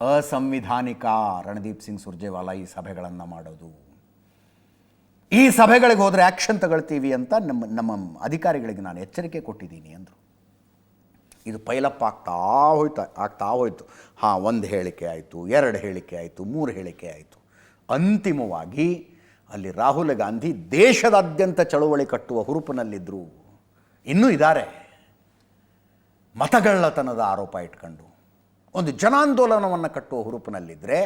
ಅಸಂವಿಧಾನಿಕ ರಣದೀಪ್ ಸಿಂಗ್ ಸುರ್ಜೇವಾಲಾ ಈ ಸಭೆಗಳನ್ನು ಮಾಡೋದು. ಈ ಸಭೆಗಳಿಗೆ ಹೋದರೆ ಆ್ಯಕ್ಷನ್ ತಗೊಳ್ತೀವಿ ಅಂತ ನಮ್ಮ ನಮ್ಮ ಅಧಿಕಾರಿಗಳಿಗೆ ನಾನು ಎಚ್ಚರಿಕೆ ಕೊಟ್ಟಿದ್ದೀನಿ ಅಂದರು. ಇದು ಪೈಲಪ್ ಆಗ್ತಾ ಹೋಯ್ತು ಆಗ್ತಾ ಹೋಯ್ತು. ಹಾಂ, ಒಂದು ಹೇಳಿಕೆ ಆಯಿತು, ಎರಡು ಹೇಳಿಕೆ ಆಯಿತು, ಮೂರು ಹೇಳಿಕೆ ಆಯಿತು. ಅಂತಿಮವಾಗಿ ಅಲ್ಲಿ ರಾಹುಲ್ ಗಾಂಧಿ ದೇಶದಾದ್ಯಂತ ಚಳುವಳಿ ಕಟ್ಟುವ ಹುರುಪಿನಲ್ಲಿದ್ದರು ಇನ್ನೂ ಇದ್ದಾರೆ ಮತಗಳ್ಳತನದ ಆರೋಪ ಇಟ್ಕೊಂಡು. ಒಂದು ಜನಾಂದೋಲನವನ್ನು ಕಟ್ಟುವ ಹುರುಪಿನಲ್ಲಿದ್ದರೆ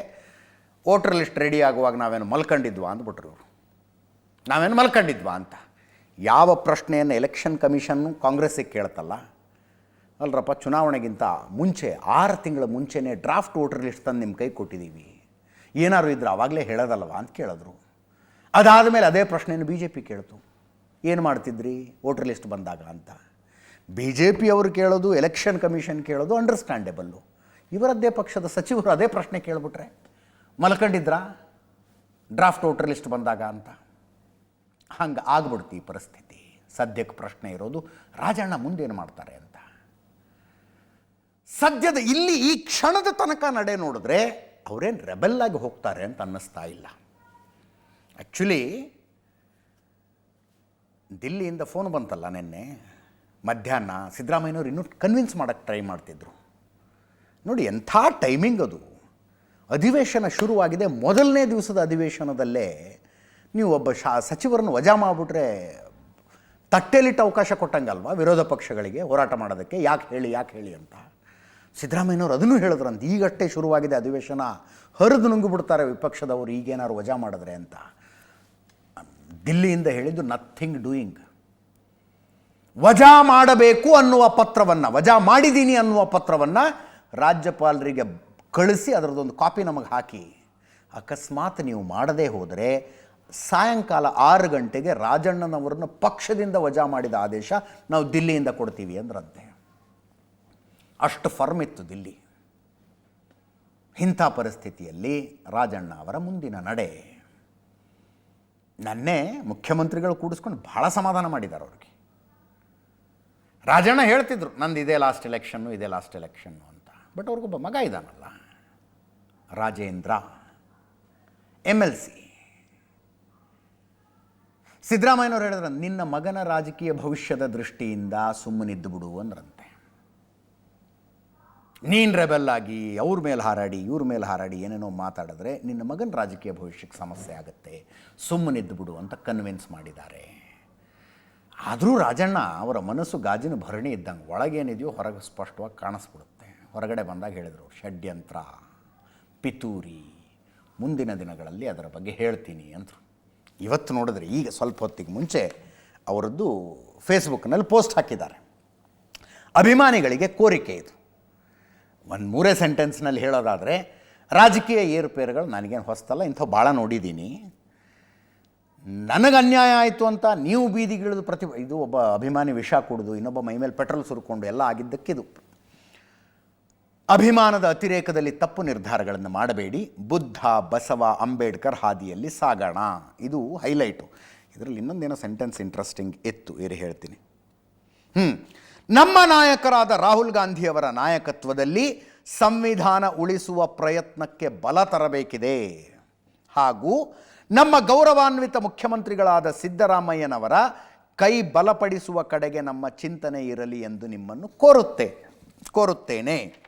ವೋಟರ್ ಲಿಸ್ಟ್ ರೆಡಿ ಆಗುವಾಗ ನಾವೇನು ಮಲ್ಕೊಂಡಿದ್ವಾ ಅಂದ್ಬಿಟ್ರು ಅವರು. ನಾವೇನು ಮಲ್ಕೊಂಡಿದ್ವಾ ಅಂತ. ಯಾವ ಪ್ರಶ್ನೆಯನ್ನು ಎಲೆಕ್ಷನ್ ಕಮಿಷನ್ನು ಕಾಂಗ್ರೆಸ್ಸಿಗೆ ಕೇಳ್ತಲ್ಲ? ಅಲ್ರಪ್ಪ, ಚುನಾವಣೆಗಿಂತ ಮುಂಚೆ, ಆರು ತಿಂಗಳ ಮುಂಚೆನೇ ಡ್ರಾಫ್ಟ್ ವೋಟರ್ ಲಿಸ್ಟ್ ತಂದು ನಿಮ್ಮ ಕೈ ಕೊಟ್ಟಿದ್ದೀವಿ. ಏನಾರು ಇದ್ರೆ ಆವಾಗಲೇ ಹೇಳೋದಲ್ವ ಅಂತ ಕೇಳಿದ್ರು. ಅದಾದ ಮೇಲೆ ಅದೇ ಪ್ರಶ್ನೆಯನ್ನು ಬಿ ಜೆ ಪಿ ಕೇಳ್ತು. ಏನು ಮಾಡ್ತಿದ್ರಿ ವೋಟರ್ ಲಿಸ್ಟ್ ಬಂದಾಗ ಅಂತ. ಬಿ ಜೆ ಪಿಯವರು ಕೇಳೋದು, ಎಲೆಕ್ಷನ್ ಕಮಿಷನ್ ಕೇಳೋದು ಅಂಡರ್ಸ್ಟ್ಯಾಂಡೇಬಲ್ಲು ಇವರದ್ದೇ ಪಕ್ಷದ ಸಚಿವರು ಅದೇ ಪ್ರಶ್ನೆ ಕೇಳಿಬಿಟ್ರೆ ಮಲ್ಕೊಂಡಿದ್ರಾ? ಡ್ರಾಫ್ಟ್ ವೋಟರ್ ಲಿಸ್ಟ್ ಬಂದಾಗ ಅಂತ. ಹಂಗೆ ಆಗ್ಬಿಡ್ತು ಈ ಪರಿಸ್ಥಿತಿ. ಸದ್ಯಕ್ಕೆ ಪ್ರಶ್ನೆ ಇರೋದು ರಾಜಣ್ಣ ಮುಂದೇನು ಮಾಡ್ತಾರೆ ಅಂತ. ಸದ್ಯದ ಇಲ್ಲಿ ಈ ಕ್ಷಣದ ತನಕ ನಡೆ ನೋಡಿದ್ರೆ ಅವರೇನು ರೆಬೆಲ್ಲಾಗಿ ಹೋಗ್ತಾರೆ ಅಂತ ಅನ್ನಿಸ್ತಾ ಇಲ್ಲ. ಆ್ಯಕ್ಚುಲಿ ದಿಲ್ಲಿಯಿಂದ ಫೋನ್ ಬಂತಲ್ಲ ನಿನ್ನೆ. ಮಧ್ಯಾಹ್ನ ಸಿದ್ದರಾಮಯ್ಯನವ್ರು ಇನ್ನೂ ಕನ್ವಿನ್ಸ್ ಮಾಡೋಕ್ಕೆ ಟ್ರೈ ಮಾಡ್ತಿದ್ರು. ನೋಡಿ, ಎಂಥ ಟೈಮಿಂಗ್ ಅದು. ಅಧಿವೇಶನ ಶುರುವಾಗಿದೆ. ಮೊದಲನೇ ದಿವಸದ ಅಧಿವೇಶನದಲ್ಲೇ ನೀವು ಒಬ್ಬ ಶಾ, ಸಚಿವರನ್ನು ವಜಾ ಮಾಡಿಬಿಟ್ರೆ ತಟ್ಟೆಲಿಟ್ಟು ಅವಕಾಶ ಕೊಟ್ಟಂಗಲ್ವಾ ವಿರೋಧ ಪಕ್ಷಗಳಿಗೆ ಹೋರಾಟ ಮಾಡೋದಕ್ಕೆ? ಯಾಕೆ ಹೇಳಿ ಯಾಕೆ ಹೇಳಿ ಅಂತ. ಸಿದ್ದರಾಮಯ್ಯನವ್ರು ಅದನ್ನು ಹೇಳಿದ್ರಂತ. ಈಗಷ್ಟೇ ಶುರುವಾಗಿದೆ ಅಧಿವೇಶನ. ಹರಿದು ನುಂಗಿಬಿಡ್ತಾರೆ ವಿಪಕ್ಷದವರು. ಈಗೇನಾದ್ರು ವಜಾ ಮಾಡಿದ್ರೆ ಅಂತ. ದಿಲ್ಲಿಯಿಂದ ಹೇಳಿದ್ದು ನಥಿಂಗ್ ಡೂಯಿಂಗ್ ವಜಾ ಮಾಡಬೇಕು ಅನ್ನುವ ಪತ್ರವನ್ನು, ವಜಾ ಮಾಡಿದ್ದೀನಿ ಅನ್ನುವ ಪತ್ರವನ್ನು ರಾಜ್ಯಪಾಲರಿಗೆ ಕಳಿಸಿ ಅದರದ್ದೊಂದು ಕಾಪಿ ನಮಗೆ ಹಾಕಿ. ಅಕಸ್ಮಾತ್ ನೀವು ಮಾಡದೇ ಹೋದರೆ ಸಾಯಂಕಾಲ ಆರು ಗಂಟೆಗೆ ರಾಜಣ್ಣನವರನ್ನು ಪಕ್ಷದಿಂದ ವಜಾ ಮಾಡಿದ ಆದೇಶ ನಾವು ದಿಲ್ಲಿಯಿಂದ ಕೊಡ್ತೀವಿ ಅಂದ್ರಂತೆ. ಅಷ್ಟು ಫರ್ಮ್ ಇತ್ತು ದಿಲ್ಲಿ. ಇಂಥ ಪರಿಸ್ಥಿತಿಯಲ್ಲಿ ರಾಜಣ್ಣ ಅವರ ಮುಂದಿನ ನಡೆ. ನನ್ನೇ ಮುಖ್ಯಮಂತ್ರಿಗಳು ಕೂಡಿಸ್ಕೊಂಡು ಭಾಳ ಸಮಾಧಾನ ಮಾಡಿದ್ದಾರೆ ಅವ್ರಿಗೆ. ರಾಜಣ್ಣ ಹೇಳ್ತಿದ್ರು, ನಂದು ಇದೇ ಲಾಸ್ಟ್ ಎಲೆಕ್ಷನ್ನು ಇದೇ ಲಾಸ್ಟ್ ಎಲೆಕ್ಷನ್ನು ಬಟ್ ಅವ್ರಿಗೊಬ್ಬ ಮಗ ಇದ್ದಾನಲ್ಲ ರಾಜೇಂದ್ರ ಎಂ ಎಲ್ ಸಿ ಸಿದ್ದರಾಮಯ್ಯನವ್ರು ಹೇಳಿದ್ರೆ ನಿನ್ನ ಮಗನ ರಾಜಕೀಯ ಭವಿಷ್ಯದ ದೃಷ್ಟಿಯಿಂದ ಸುಮ್ಮನಿದ್ದು ಬಿಡು ಅಂದ್ರಂತೆ. ನೀನು ರೆಬೆಲ್ ಆಗಿ ಅವ್ರ ಮೇಲೆ ಹಾರಾಡಿ, ಇವ್ರ ಮೇಲೆ ಹಾರಾಡಿ ಏನೇನೋ ಮಾತಾಡಿದ್ರೆ ನಿನ್ನ ಮಗನ ರಾಜಕೀಯ ಭವಿಷ್ಯಕ್ಕೆ ಸಮಸ್ಯೆ ಆಗುತ್ತೆ ಸುಮ್ಮನಿದ್ದು ಬಿಡು ಅಂತ ಕನ್ವಿನ್ಸ್ ಮಾಡಿದ್ದಾರೆ. ಆದರೂ ರಾಜಣ್ಣ ಅವರ ಮನಸ್ಸು ಗಾಜಿನ ಭರಣಿ ಇದ್ದಂಗೆ ಒಳಗೇನಿದೆಯೋ ಹೊರಗೆ ಸ್ಪಷ್ಟವಾಗಿ ಕಾಣಿಸ್ಬಿಡುತ್ತೆ. ಹೊರಗಡೆ ಬಂದಾಗ ಹೇಳಿದರು, ಷಡ್ಯಂತ್ರ, ಪಿತೂರಿ, ಮುಂದಿನ ದಿನಗಳಲ್ಲಿ ಅದರ ಬಗ್ಗೆ ಹೇಳ್ತೀನಿ ಅಂದರು. ಇವತ್ತು ನೋಡಿದ್ರೆ ಈಗ ಸ್ವಲ್ಪ ಹೊತ್ತಿಗೆ ಮುಂಚೆ ಅವರದ್ದು ಫೇಸ್ಬುಕ್ನಲ್ಲಿ ಪೋಸ್ಟ್ ಹಾಕಿದ್ದಾರೆ. ಅಭಿಮಾನಿಗಳಿಗೆ ಕೋರಿಕೆ ಇದು. ಒಂದು ಮೂರೇ ಸೆಂಟೆನ್ಸ್ನಲ್ಲಿ ಹೇಳೋದಾದರೆ, ರಾಜಕೀಯ ಏರುಪೇರುಗಳು ನನಗೇನು ಹೊಸ್ತಲ್ಲ, ಇಂಥವು ಭಾಳ ನೋಡಿದ್ದೀನಿ. ನನಗೆ ಅನ್ಯಾಯ ಆಯಿತು ಅಂತ ನೀವು ಬೀದಿಗಿಳಿದು ಪ್ರತಿ, ಇದು ಒಬ್ಬ ಅಭಿಮಾನಿ ವಿಷ ಕುಡಿದು, ಇನ್ನೊಬ್ಬ ಮೈ ಮೇಲೆ ಪೆಟ್ರೋಲ್ ಸುರ್ಕೊಂಡು ಎಲ್ಲ ಆಗಿದ್ದಕ್ಕಿದು. ಅಭಿಮಾನದ ಅತಿರೇಕದಲ್ಲಿ ತಪ್ಪು ನಿರ್ಧಾರಗಳನ್ನು ಮಾಡಬೇಡಿ. ಬುದ್ಧ, ಬಸವ, ಅಂಬೇಡ್ಕರ್ ಹಾದಿಯಲ್ಲಿ ಸಾಗೋಣ. ಇದು ಹೈಲೈಟು. ಇದರಲ್ಲಿ ಇನ್ನೊಂದೇನೋ ಸೆಂಟೆನ್ಸ್ ಇಂಟ್ರೆಸ್ಟಿಂಗ್ ಎತ್ತು ಏರಿ ಹೇಳ್ತೀನಿ. ಹ್ಞೂ ನಮ್ಮ ನಾಯಕರಾದ ರಾಹುಲ್ ಗಾಂಧಿಯವರ ನಾಯಕತ್ವದಲ್ಲಿ ಸಂವಿಧಾನ ಉಳಿಸುವ ಪ್ರಯತ್ನಕ್ಕೆ ಬಲ ತರಬೇಕಿದೆ. ಹಾಗೂ ನಮ್ಮ ಗೌರವಾನ್ವಿತ ಮುಖ್ಯಮಂತ್ರಿಗಳಾದ ಸಿದ್ದರಾಮಯ್ಯನವರ ಕೈ ಬಲಪಡಿಸುವ ಕಡೆಗೆ ನಮ್ಮ ಚಿಂತನೆ ಇರಲಿ ಎಂದು ನಿಮ್ಮನ್ನು ಕೋರುತ್ತೆ, ಕೋರುತ್ತೇನೆ.